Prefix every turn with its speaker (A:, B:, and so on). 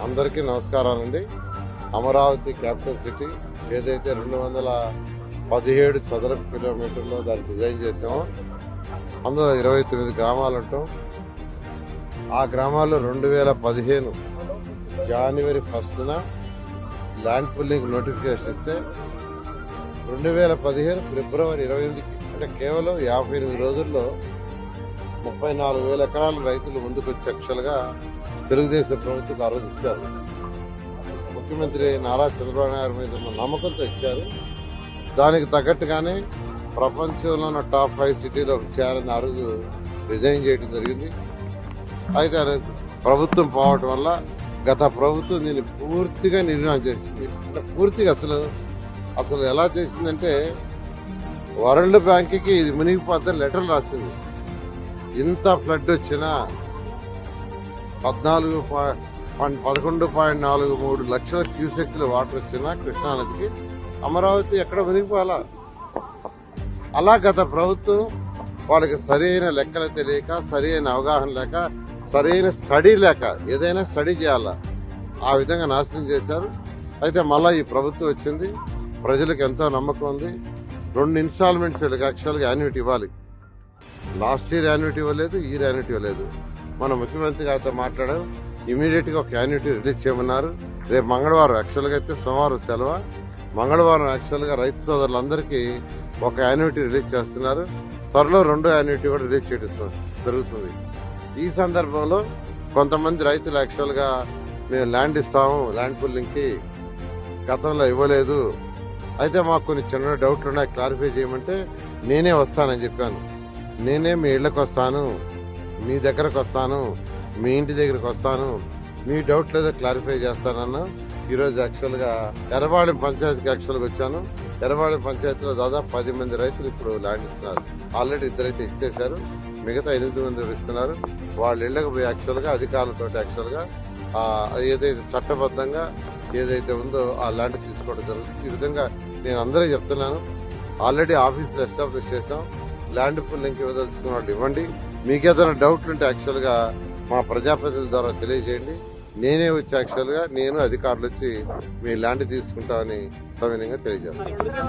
A: అందరికీ నమస్కారాలండి Amaravati capital city ఏదైతే రెండు వందల పదిహేడు చదరపు కిలోమీటర్లో దాన్ని డిజైన్ చేసామో అందులో ఇరవై తొమ్మిది గ్రామాలు ఉంటాం. ఆ గ్రామాల్లో రెండు వేల పదిహేను జనవరి ఫస్ట్న ల్యాండ్ పుల్లింగ్ నోటిఫికేషన్ ఇస్తే రెండు వేల పదిహేను ఫిబ్రవరి ఇరవై ఎనిమిదికి అంటే కేవలం యాభై ఎనిమిది రోజుల్లో ముప్పై నాలుగు వేల ఎకరాల రైతులు ముందుకొచ్చి అక్షలుగా తెలుగుదేశం ప్రభుత్వం ఆ రోజు ఇచ్చారు. ముఖ్యమంత్రి నారా చంద్రబాబు నాయుడు మీద ఉన్న నమ్మకంతో ఇచ్చారు. దానికి తగ్గట్టుగానే ప్రపంచంలో ఉన్న టాప్ ఫైవ్ సిటీలో చేయాలని ఆ రోజు డిజైన్ చేయడం జరిగింది. అయితే ప్రభుత్వం పోవటం వల్ల గత ప్రభుత్వం దీన్ని పూర్తిగా నిర్ణయం చేసింది. అంటే పూర్తిగా అసలు అసలు ఎలా చేసిందంటే వరల్డ్ బ్యాంక్కి ఇది మునిగిపోద్దని లెటర్ రాసింది. ఇంత ఫ్లడ్ వచ్చినా పద్నాలుగు పదకొండు పాయింట్ నాలుగు మూడు లక్షల క్యూసెక్లు వాటర్ వచ్చినా కృష్ణానదికి. అమరావతి ఎక్కడ మునిగిపోవాలా అలా గత ప్రభుత్వం వాళ్ళకి సరైన లెక్కలు తెలియక సరైన అవగాహన లేక సరైన స్టడీ లేక ఏదైనా స్టడీ చేయాలా? ఆ విధంగా నాశనం చేశారు. అయితే మళ్ళా ఈ ప్రభుత్వం వచ్చింది. ప్రజలకు ఎంతో నమ్మకం ఉంది. రెండు ఇన్స్టాల్మెంట్స్ వీళ్ళకి యాక్చువల్గా యాన్యుటీ ఇవ్వాలి. లాస్ట్ ఇయర్ యాన్యుటీ ఇవ్వలేదు ఈ ఇయర్ యాన్యుటీ ఇవ్వలేదు. మన ముఖ్యమంత్రి గారితో మాట్లాడాం. ఇమీడియట్గా ఒక యాన్యుటీ రిలీజ్ చేయమన్నారు. రేపు మంగళవారం యాక్చువల్గా అయితే సోమవారం సెలవు. మంగళవారం యాక్చువల్గా రైతు సోదరులందరికీ ఒక యాన్యుటీ రిలీజ్ చేస్తున్నారు. త్వరలో రెండో యాన్యుటీ కూడా రిలీజ్ చేయడం జరుగుతుంది. ఈ సందర్భంలో కొంతమంది రైతులు యాక్చువల్గా మేము ల్యాండ్ ఇస్తాము ల్యాండ్ పుల్లింగ్కి గతంలో ఇవ్వలేదు. అయితే మాకు కొన్ని చిన్న డౌట్లు ఉన్నాయి. క్లారిఫై చేయమంటే నేనే వస్తానని చెప్పాను. నేనే మీ ఇళ్ళకి వస్తాను మీ దగ్గరకు వస్తాను మీ ఇంటి దగ్గరకు వస్తాను మీ డౌట్ లేదో క్లారిఫై చేస్తానన్నా ఈరోజు యాక్చువల్గా ఎర్రవాడి పంచాయతీకి యాక్చువల్గా వచ్చాను. ఎర్రవాడి పంచాయతీలో దాదాపు పది మంది రైతులు ఇప్పుడు ల్యాండ్ ఇస్తున్నారు. ఆల్రెడీ ఇద్దరైతే ఇచ్చేశారు. మిగతా ఎనిమిది మంది ఇస్తున్నారు. వాళ్ళ ఇళ్ళకి పోయి యాక్చువల్గా అధికారులతో యాక్చువల్గా ఏదైతే చట్టబద్ధంగా ఏదైతే ఉందో ఆ ల్యాండ్ తీసుకోవడం జరుగుతుంది. ఈ విధంగా నేను అందరూ చెప్తున్నాను. ఆల్రెడీ ఆఫీసులు ఎస్టాబ్లిష్ చేసాం ల్యాండ్ పుల్లింగ్ ఇవ్వదలుచుకున్న వాళ్ళు ఇవ్వండి. మీకు ఏదైనా డౌట్ ఉంటే యాక్చువల్గా మా ప్రజాప్రతినిధుల ద్వారా తెలియజేయండి. నేనే వచ్చి యాక్చువల్గా నేను అధికారులు వచ్చి మీ ల్యాండ్ తీసుకుంటామని సవినయంగా తెలియజేస్తాను.